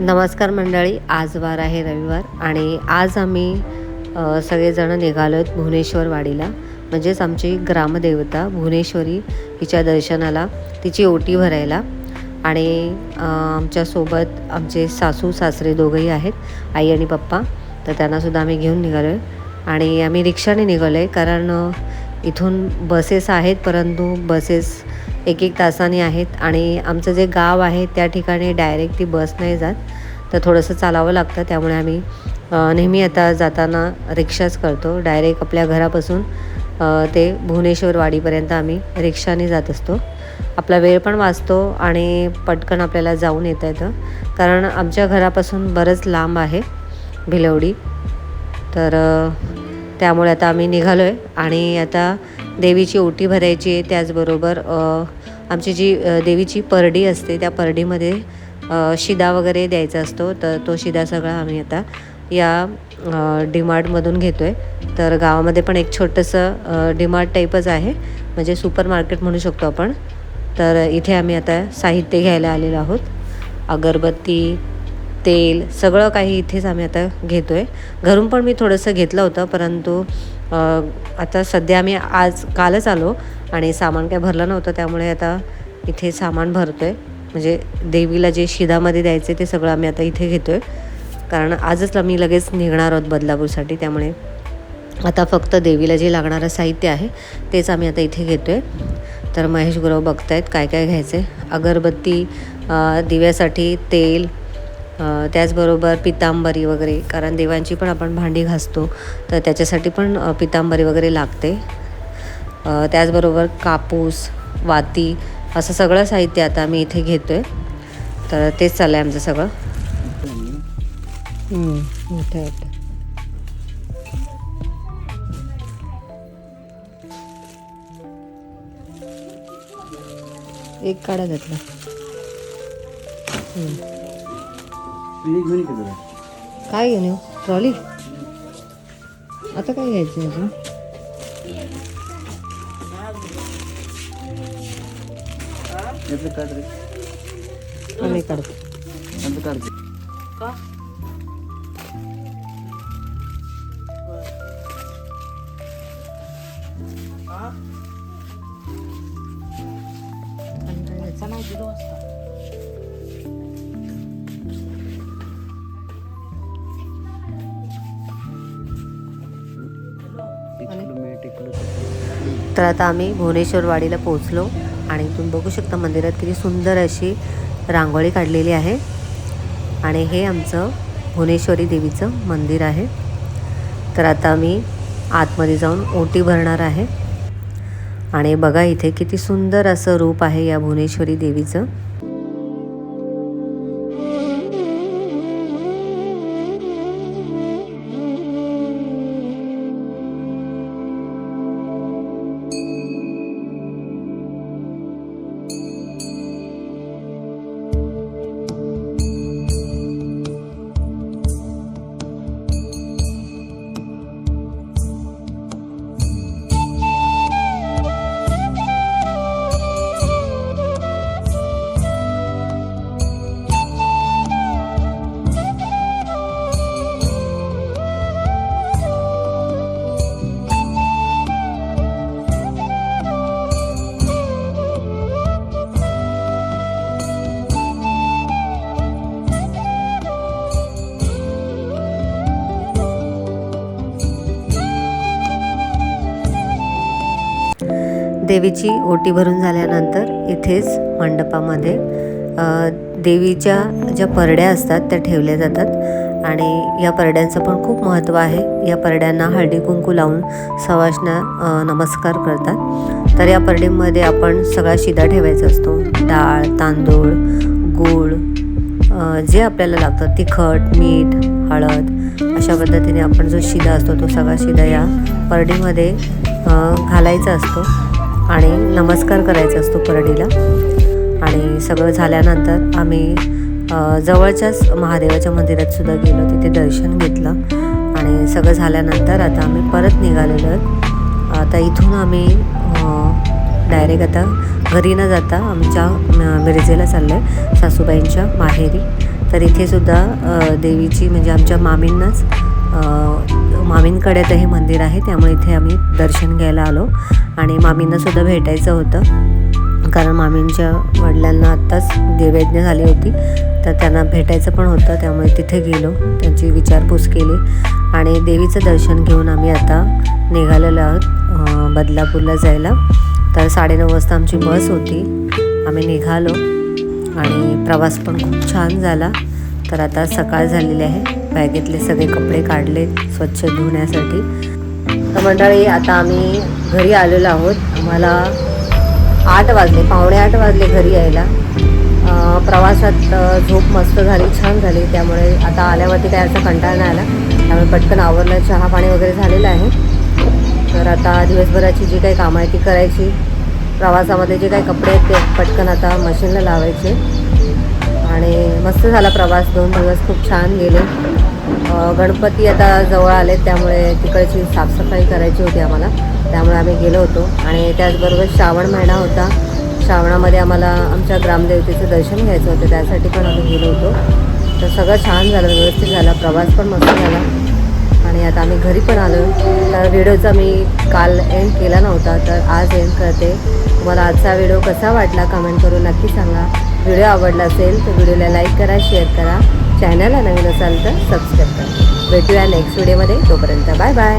नमस्कार मंडळी आज वार आहे रविवार आणि आज आम्ही सगळेजणं सगळेजण निघालो आहेत भुवनेश्वर वाडीला. म्हणजेच आमची ग्रामदेवता भुवनेश्वरी हिच्या दर्शनाला तिची ओटी भरायला आणि आमच्यासोबत आमचे सासू सासरे दोघंही आहेत आई आणि पप्पा. तर त्यांनासुद्धा आम्ही घेऊन निघालो आहे आणि आम्ही रिक्षाने निघालो आहे कारण इथून बसेस आहेत परंतु बसेस एक एक तासाने आहेत आणि आमचं जे गाव आहे त्या ठिकाणी डायरेक्ट ती बस नाही जात. तर थोडंसं चालावं लागतं त्यामुळे आम्ही नेहमी आता जाताना रिक्षाच करतो. डायरेक्ट आपल्या घरापासून ते भुवनेश्वरवाडीपर्यंत आम्ही रिक्षाने जात असतो. आपला वेळ पण वाचतो आणि पटकन आपल्याला जाऊन येता येतं. कारण आमच्या घरापासून बरंच लांब आहे भिलवडी. तर त्यामुळे आता आम्ही निघालो आहे आणि आता देवीची ओटी भरायची आहे. त्याचबरोबर आमची जी देवीची परडी असते त्या परडीमध्ये शिदा वगैरे द्यायचा असतो तर तो शिदा सगळा आम्ही आता या डीमार्टमधून घेतो आहे तर गावामध्ये पण एक छोटंसं डीमार्ट टाईपच आहे. म्हणजे सुपर मार्केट म्हणू शकतो आपण. तर इथे आम्ही आता साहित्य घ्यायला आलेलो आहोत. अगरबत्ती तेल सगळं काही इथेच आम्ही आता घेतो आहे घरून पण मी थोडंसं घेतलं होतं परंतु आता सध्या आम्ही आज कालच आलो आणि सामान काय भरलं नव्हतं त्यामुळे आता इथे सामान भरतो आहे म्हणजे देवीला जे शिदामध्ये द्यायचे ते सगळं आम्ही आता इथे घेतो आहे कारण आजच आम्ही लगेच निघणार आहोत बदलापूरसाठी त्यामुळे आता फक्त देवीला जे लागणारं साहित्य आहे तेच आम्ही आता इथे घेतो आहे तर महेश गुरव बघतायत काय काय घ्यायचं आहे अगरबत्ती दिव्यासाठी तेल त्याचबरोबर पितांबरी वगैरे कारण देवांची पण आपण भांडी घासतो तर त्याच्यासाठी पण पितांबरी वगैरे लागते. त्याचबरोबर कापूस वाती असं सगळं साहित्य आता आम्ही इथे घेतो आहे तर तेच चाललं आहे आमचं सगळं. मोठं आहे वाटतं. एक काढा घेतला काय घेऊन ट्रॉली? आता काय घ्यायचं आहे अजून? याचं काढ रे. आम्ही काढतो. याचं काढ रे. एक किलो मीठ एक किलो तर आता आम्ही भुवनेश्वर वाडीला पोहोचलो. आणि तुम्ही बघू शकता मंदिरात किती सुंदर अशी रांगोळी काढलेली आहे. आणि हे आमचं भुवनेश्वरी देवीचं मंदिर आहे. तर आता मी आतमध्ये जाऊन ओटी भरणार आहे. आणि बघा इथे किती सुंदर असं रूप आहे या भुवनेश्वरी देवीचं. देवीची ओटी भरून झाल्यानंतर इथेच मंडपामध्ये देवीच्या ज्या परड्या असतात त्या ठेवल्या जातात. आणि या परड्यांचं पण खूप महत्त्व आहे. या परड्यांना हळदी कुंकू लावून सवासना नमस्कार करतात. तर या परडीमध्ये आपण सगळा शिदा ठेवायचा असतो. डाळ तांदूळ गूळ जे आपल्याला लागतं. तिखट मीठ हळद अशा पद्धतीने आपण जो शिदा असतो तो सगळा शिदा या परडीमध्ये घालायचा असतो. आणि नमस्कार करायचा असतो परडीला. आणि सगळं झाल्यानंतर आम्ही जवळच्याच महादेवाच्या मंदिरात सुद्धा गेलो. तिथे दर्शन घेतलं. आणि सगळं झाल्यानंतर आता आम्ही परत निघालेलो आहोत. आता इथून आम्ही डायरेक्ट आता घरी न जाता आमच्या मिरजेला चाललो आहे सासूबाईंच्या माहेरी. तर इथेसुद्धा देवीची म्हणजे आमच्या मामींनाच अ, मामींकडे हे मंदिर आहे त्यामुळे इथे आम्ही दर्शन घ्यायला आलो. आणि मामींनासुद्धा भेटायचं होतं. कारण मामींच्या वडिलांना आत्ताच देवयज्ञ झाली होती. तर त्यांना भेटायचं पण होतं त्यामुळे तिथे गेलो. त्यांची विचारपूस केली. आणि देवीचं दर्शन घेऊन आम्ही आता निघालेलो आहोत बदलापूरला जायला. तर साडेनऊ वाजता आमची बस होती. आम्ही निघालो. आणि प्रवास पण खूप छान झाला. तर आता सकाळ झालेली आहे. बॅगेतले सगळे कपडे काढले स्वच्छ धुण्यासाठी तर मंडळी आता आम्ही घरी आलेलो आहोत. आम्हाला आठ वाजले पावणे आठ वाजले घरी यायला. प्रवासात झोप मस्त झाली छान झाली. त्यामुळे आता आल्यावरती काय असा कंटाळा नाही आला. त्यामुळे पटकन आवरलं चहा पाणी वगैरे झालेलं आहे. तर आता दिवसभराची जी काही कामं आहे ती करायची. प्रवासामध्ये जे काही कपडे आहेत ते पटकन आता मशीनला लावायचे. आणि मस्त झाला प्रवास. दोन दिवस खूप छान गेले. गणपती आता जवळ आले त्यामुळे तिकडची साफसफाई करायची होती आम्हाला. त्यामुळे आम्ही गेलो होतो. आणि त्याचबरोबर श्रावण महिना होता. श्रावणामध्ये आम्हाला आमच्या ग्रामदेवतेचं दर्शन घ्यायचं होतं. त्यासाठी पण आम्ही गेलो होतो. तर सगळं छान झालं व्यवस्थित झाला. प्रवास पण मस्त झाला. आणि आता आम्ही घरी पण आलो. तर व्हिडिओचा मी काल एंड केला नव्हता. तर आज एंड करते. तुम्हाला आजचा व्हिडिओ कसा वाटला कमेंट करून नक्की सांगा. व्हिडिओ आवडला असेल तर व्हिडिओला लाईक करा शेअर करा. चॅनलला नवीन असाल तर सबस्क्राईब करा. भेटूया नेक्स्ट व्हिडिओमध्ये तोपर्यंत बाय बाय